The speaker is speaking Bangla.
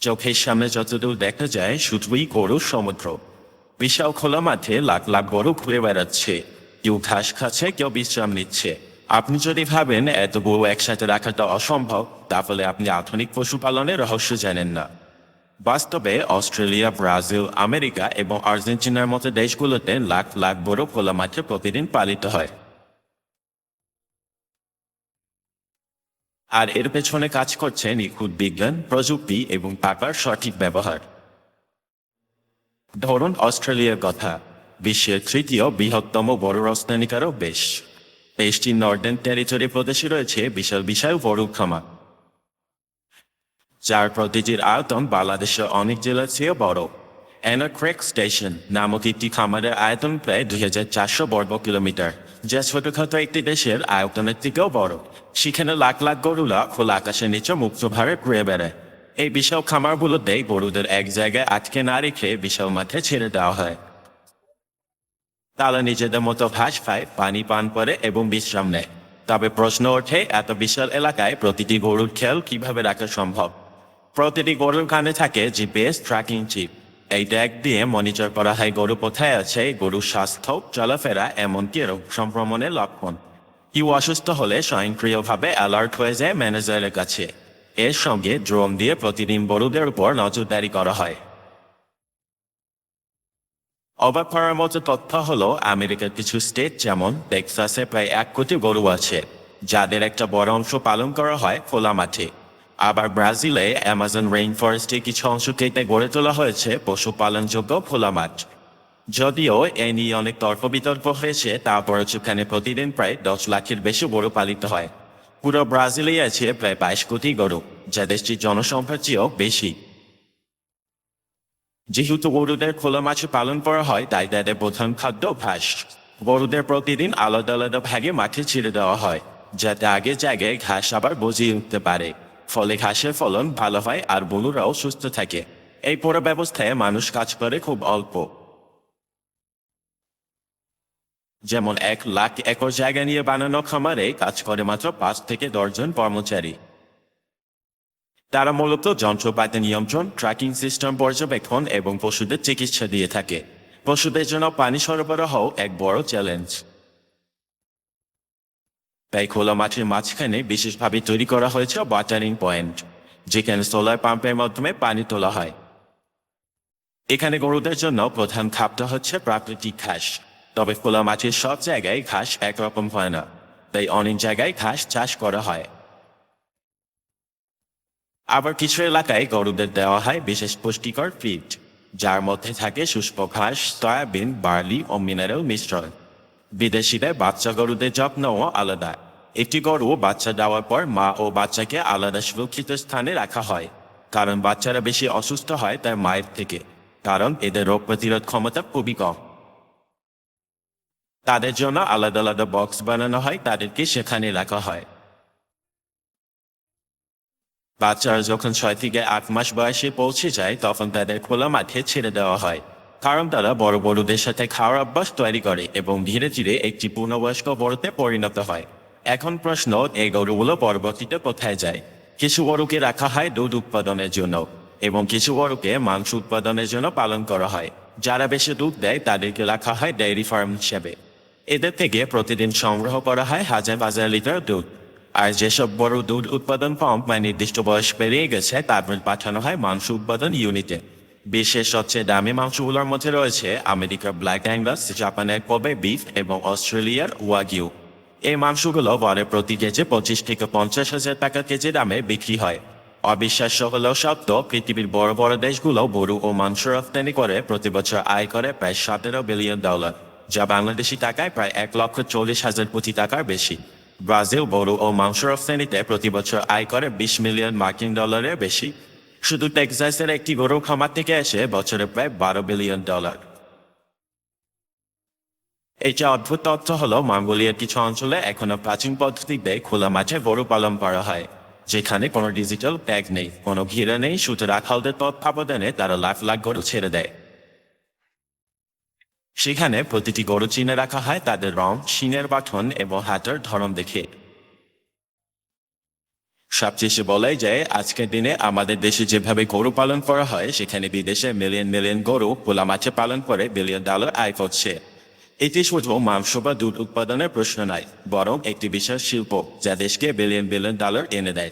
চোখের সামনে যতদূর দেখা যায়, শুধুই গরু সমুদ্র। বিশাল খোলা মাঠে লাখ লাখ গরু ঘুরে বেড়াচ্ছে। কেউ ঘাস খাচ্ছে, কেউ বিশ্রাম নিচ্ছে। আপনি যদি ভাবেন এত গরু একসাথে রাখাটা অসম্ভব, তাহলে আপনি আধুনিক পশুপালনের রহস্য জানেন না। বাস্তবে অস্ট্রেলিয়া, ব্রাজিল, আমেরিকা এবং আর্জেন্টিনার মতো দেশগুলোতে লাখ লাখ গরু খোলা মাঠে প্রতিদিন পালিত হয়। আর এর পেছনে কাজ করছে নিখুঁত বিজ্ঞান, প্রযুক্তি এবং টাকার সঠিক ব্যবহার। ধরুন অস্ট্রেলিয়ার কথা, বিশ্বের তৃতীয় বৃহত্তম বড় রপ্তানিকারক দেশ। দেশটির নর্দার্ন টেরিটরি প্রদেশে রয়েছে বিশাল বিশাল বড় খামার। যার প্রতিটির আয়তন বাংলাদেশের অনেক জেলার চেয়ে বড়। অ্যানাক্রেক স্টেশন নামক একটি খামারের আয়তন প্রায় দুই হাজার চারশো বর্গ কিলোমিটার। যা ছোটখাটো একটি দেশের আয়তনের থেকেও বড়। সেখানে লাখ লাখ গরুলা খোলা আকাশের নিচে মুক্তভাবে ঘুরে বেড়ায়। এই বিশাল খামারগুলোতে গরুদের এক জায়গায় আটকে না রেখে বিশাল মাঠে ছেড়ে দেওয়া হয়। তারা নিজেদের মতো ঘাস পায় পানি পান করে এবং বিশ্রাম নেয়। তবে প্রশ্ন ওঠে, এত বিশাল এলাকায় প্রতিটি গরুর খেয়াল কীভাবে রাখা সম্ভব? প্রতিটি গরুর কানে থাকে জিপিএস ট্র্যাকিং চিপ। এই ট্যাগ দিয়ে মনিটর করা হয় গরু কোথায় আছে, গরুর স্বাস্থ্য, চলাফেরা, এমনকি রোগ সংক্রমণের লক্ষণ। কেউ অসুস্থ হলে স্বয়ংক্রিয়ভাবে অ্যালার্ট হয়ে যায় ম্যানেজারের কাছে। এর সঙ্গে ড্রোন দিয়ে প্রতিদিন গরুদের উপর নজরদারি করা হয়। অবাক করার মতো তথ্য হলো, আমেরিকার কিছু স্টেট যেমন টেক্সাসে প্রায় এক কোটি গরু আছে, যাদের একটা বড় অংশ পালন করা হয় খোলা মাঠে। আবার ব্রাজিলে অ্যামাজন রেইন ফরেস্টে কিছু অংশ কেটে গড়ে তোলা হয়েছে পশুপালনযোগ্য খোলা মাঠ যদিও এ নিয়ে অনেক তর্ক বিতর্ক হয়েছে তারপরে সেখানে প্রতিদিন প্রায় দশ লাখের বেশি গরু পালিত হয়। পুরো ব্রাজিলে আছে প্রায় বাইশ কোটি গরু, যা দেশটির জনসংখ্যার চেয়েও বেশি। যেহেতু গরুদের খোলা মাছে পালন করা হয়, তাই তাদের প্রধান খাদ্য ঘাস। গরুদের প্রতিদিন আলাদা আলাদা ভাগে মাঠে ছেড়ে দেওয়া হয়, যাতে আগে জায়গায় ঘাস আবার বজিয়ে উঠতে পারে। ফলে ঘাসের ফলন ভালো হয় আর বনুরাও সুস্থ থাকে। এই পুরো ব্যবস্থায় মানুষ কাজ করে খুব অল্প। যেমন এক লাখ একর জায়গা নিয়ে বানানো খামারে কাজ করে মাত্র পাঁচ থেকে দশজন কর্মচারী। তারা মূলত যন্ত্রপাতি নিয়ন্ত্রণ ট্র্যাকিং সিস্টেম পর্যবেক্ষণ এবং পশুদের চিকিৎসা দিয়ে থাকে। পশুদের জন্য পানি সরবরাহ এক বড় চ্যালেঞ্জ তাই খোলা মাঠের মাঝখানে বিশেষভাবে তৈরি করা হয়েছে ওয়াটারিং পয়েন্ট, যেখানে সোলার পাম্পের মাধ্যমে পানি তোলা হয়। এখানে গরুদের জন্য প্রধান খাপটা হচ্ছে প্রাকৃতিক ঘাস, তবে খোলা মাঠের সব জায়গায় ঘাস একরকম হয় না, তাই অনেক জায়গায় ঘাস চাষ করা হয়। আবার কিছু এলাকায় গরুদের দেওয়া হয় বিশেষ পুষ্টিকর ফিড, যার মধ্যে থাকে শুষ্ক ঘাস, সয়াবিন, বার্লি ও মিনারেল মিশ্রণ। বিদেশিদের বাচ্চা গরুদের যত্নও আলাদা। একটি গরু বাচ্চা দেওয়ার পর মা ও বাচ্চাকে আলাদা সুরক্ষিত স্থানে রাখা হয়, কারণ বাচ্চারা বেশি অসুস্থ হয় তার মায়ের থেকে, কারণ এদের রোগ প্রতিরোধ ক্ষমতা খুবই কম। তাদের জন্য আলাদা আলাদা বক্স বানানো হয়, তাদেরকে সেখানে রাখা হয়। বাচ্চারা যখন ছয় থেকে আট মাস বয়সে পৌঁছে যায়, তখন তাদের খোলা মাঠে ছেড়ে দেওয়া হয়। কারণ তারা বড় বড়দের সাথে খাওয়ার অভ্যাস তৈরি করে এবং ধীরে ধীরে একটি পূর্ণবয়স্ক বড়তে পরিণত হয়। এখন প্রশ্ন, এই গরুগুলো পরবর্তীতে কোথায় যায়? কিছু গরুকে রাখা হয় দুধ উৎপাদনের জন্য এবং কিছু গরুকে মাংস উৎপাদনের জন্য পালন করা হয়। যারা বেশি দুধ দেয়, তাদেরকে রাখা হয় ডেয়ারি ফার্ম হিসেবে। এদের থেকে প্রতিদিন সংগ্রহ করা হয় হাজার হাজার লিটার দুধ। আর যেসব বড় দুধ উৎপাদন পাম্প বা নির্দিষ্ট বয়স পেরিয়ে গেছে তারপর পাঠানো হয় মাংস উৎপাদন ইউনিটে। বিশ্বের সবচেয়ে দামি মাংসগুলোর মধ্যে রয়েছে আমেরিকার ব্ল্যাক অ্যাঙ্গাস জাপানের কোবে বিফ এবং অস্ট্রেলিয়ার ওয়াগিউ। এই মাংসগুলো বরে প্রতি কেজি পঁচিশ থেকে পঞ্চাশ হাজার টাকা কেজি দামে বিক্রি হয়। অবিশ্বাস্য হলেও সত্য, পৃথিবীর বড় বড় দেশগুলো গরু ও মাংস রপ্তানি করে প্রতি বছর আয় করে প্রায় সতেরো বিলিয়ন ডলার, যা বাংলাদেশি টাকায় প্রায় এক লক্ষ চল্লিশ হাজার কোটি টাকার বেশি। ব্রাজিল গরু ও মাংস রপ্তানিতে প্রতি বছর আয় করে বিশ মিলিয়ন মার্কিন ডলারের বেশি। শুধু টেক্সাসের একটি গরু খামার থেকে আসে বছরে প্রায় বারো বিলিয়ন ডলার। এই যে অদ্ভুত তথ্য হলো, মঙ্গোলিয়ার কিছু অঞ্চলে এখনও প্রাচীন পদ্ধতিতে খোলা মাঠে গরু পালন করা হয়, যেখানে কোনো ডিজিটাল ট্যাগ নেই, কোনো ঘিরে নেই শুধু রাখালদের তত্ত্বাবধানে তারা লাখ লাখ গরু ছেড়ে দেয়। সেখানে প্রতিটি গরু চিনে রাখা হয় তাদের রং শিনের গঠন এবং হাঁটার ধরন দেখে। সবশেষে বলাই যায়, আজকের দিনে আমাদের দেশে যেভাবে গরু পালন করা হয়, সেখানে বিদেশে মিলিয়ন মিলিয়ন গরু পোলা মাছে পালন করে বিলিয়ন ডলার আয় করছে। এটি শুধু মাংস বা দুধ উৎপাদনের প্রশ্ন নয়, বরং একটি বিশাল শিল্প যা দেশকে বিলিয়ন বিলিয়ন ডলার এনে দেয়।